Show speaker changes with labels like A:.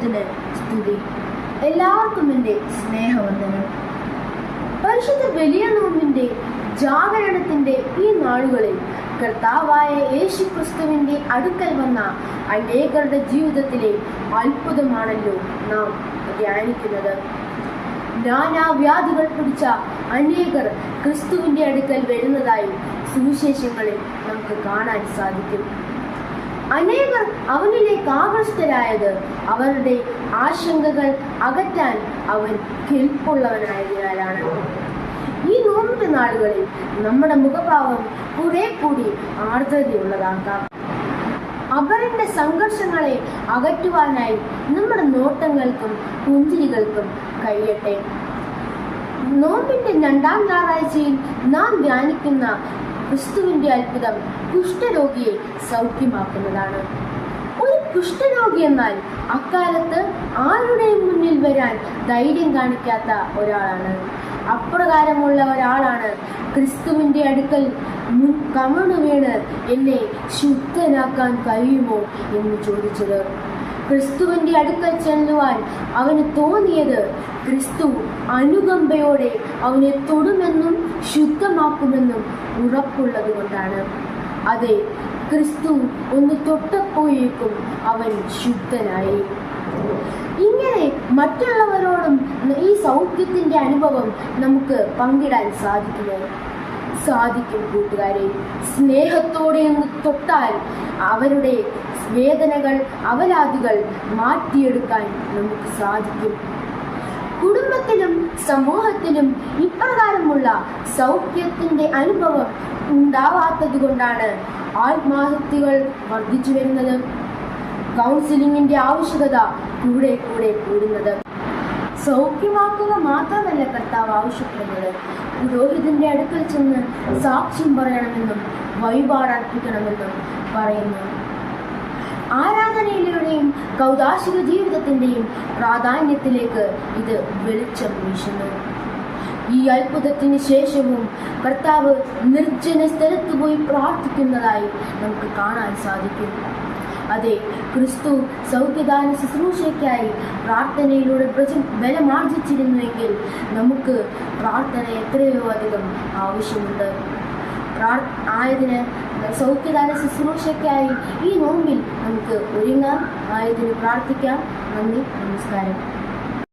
A: ദൈവത്തിന് സ്തുതി. എല്ലാവർക്കും എന്റെ സ്നേഹവന്ദനം. പരിശുദ്ധ വലിയ നോമ്പിന്റെ ജാഗരണത്തിന്റെ ഈ നാളുകളിൽ കർത്താവായ യേശു ക്രിസ്തുവിന്റെ അടുക്കൽ വന്ന അനേകരുടെ ജീവിതത്തിലെ അത്ഭുതമാണല്ലോ നാം ധ്യാനിക്കുന്നത്. നാനാവ്യാധികൾ പിടിച്ച അനേകർ ക്രിസ്തുവിന്റെ അടുക്കൽ വരുന്നതായി സുവിശേഷങ്ങളിൽ നമുക്ക് കാണാൻ സാധിക്കും. അനേകർ അവനിലേക്ക് ആകർഷ്ടരായത് അവരുടെ ആശങ്കകൾ അകറ്റാൻ അവൻ കെൽപ്പുള്ളവനായതിനാലാണ്. ഈ നോമ്പ് നാളുകളിൽ നമ്മുടെ മുഖഭാവം കുറെ കൂടി ആർദ്രതയുള്ളതാക്കാം അവരുടെ സംഘർഷങ്ങളെ അകറ്റുവാനായി നമ്മുടെ നോട്ടങ്ങൾക്കും പുഞ്ചിരികൾക്കും കഴിയട്ടെ. നോമ്പിന്റെ രണ്ടാം ഞായറാഴ്ചയിൽ നാം ധ്യാനിക്കുന്ന ക്രിസ്തുവിന്റെ അത്ഭുതം കുഷ്ഠരോഗിയെ സൗഖ്യമാക്കുന്നതാണ്. ഒരു കുഷ്ഠരോഗി എന്നാൽ അക്കാലത്ത് ആരുടെയും മുന്നിൽ വരാൻ ധൈര്യം കാണിക്കാത്ത ഒരാളാണ്. അപ്രകാരമുള്ള ഒരാളാണ് ക്രിസ്തുവിന്റെ അടുക്കൽ കമണു വീണ് എന്നെ ശുദ്ധനാക്കാൻ കഴിയുമോ എന്ന് ചോദിച്ചത്. ക്രിസ്തുവിന്റെ അടുക്കൽ ചെല്ലുവാൻ അവന് തോന്നിയത് ക്രിസ്തു അനുകമ്പയോടെ അവനെ തൊടുമെന്നും ശുദ്ധമാക്കുമെന്നും ഉറപ്പുള്ളത് കൊണ്ടാണ്. അതെ ക്രിസ്തു ഒന്ന് തൊട്ടപ്പോയേക്കും അവൻ ശുദ്ധനായി. ഇങ്ങനെ മറ്റുള്ളവരോടും ഈ സൗഖ്യത്തിന്റെ അനുഭവം നമുക്ക് പങ്കിടാൻ സാധിക്കുമോ? സാധിക്കും കൂട്ടുകാരെ. സ്നേഹത്തോടെ ഒന്ന് തൊട്ടാൽ അവരുടെ വേദനകൾ അവലാദികൾ മാറ്റിയെടുക്കാൻ നമുക്ക് സാധിക്കും. കുടുംബത്തിലും സമൂഹത്തിലും ഇപ്രകാരമുള്ള സൗഖ്യത്തിന്റെ അനുഭവം ഉണ്ടാവാത്തത് കൊണ്ടാണ് ആത്മഹത്യകൾ വർദ്ധിച്ചു വരുന്നത്. കൗൺസിലിംഗിന്റെ ആവശ്യകത കൂടെ കൂടെ കൂടുന്നത്. സൗഖ്യമാക്കുക മാത്രമല്ല കർത്താവ് ആവശ്യപ്പെടുന്നത്. പുരോഹിതന്റെ അടുക്കൽ ചെന്ന് സാക്ഷ്യം പറയണമെന്നും വഴിപാടർപ്പിക്കണമെന്നും പറയുന്നു. ആരാധനയിലൂടെയും കൗതാശിക ജീവിതത്തിന്റെയും പ്രാധാന്യത്തിലേക്ക് ഇത് വെളിച്ചം വീശുന്നു. ഈ അത്ഭുതത്തിന് ശേഷവും കർത്താവ് നിർജന സ്ഥലത്ത് പോയി പ്രാർത്ഥിക്കുന്നതായി നമുക്ക് കാണാൻ സാധിക്കും. അതെ ക്രിസ്തു സൗഖ്യദാന ശുശ്രൂഷയ്ക്കായി പ്രാർത്ഥനയിലൂടെ ബലമാർജിച്ചിരുന്നുവെങ്കിൽ നമുക്ക് പ്രാർത്ഥന എത്രയോ അധികം ആവശ്യമുണ്ട്. ആയതിന് സൗഖ്യദാന ശുശ്രൂഷയ്ക്കായി ഈ നോമ്പിൽ നമുക്ക് ഒരുങ്ങാം. ആയതിന് പ്രാർത്ഥിക്കാം. നന്ദി നമസ്കാരം.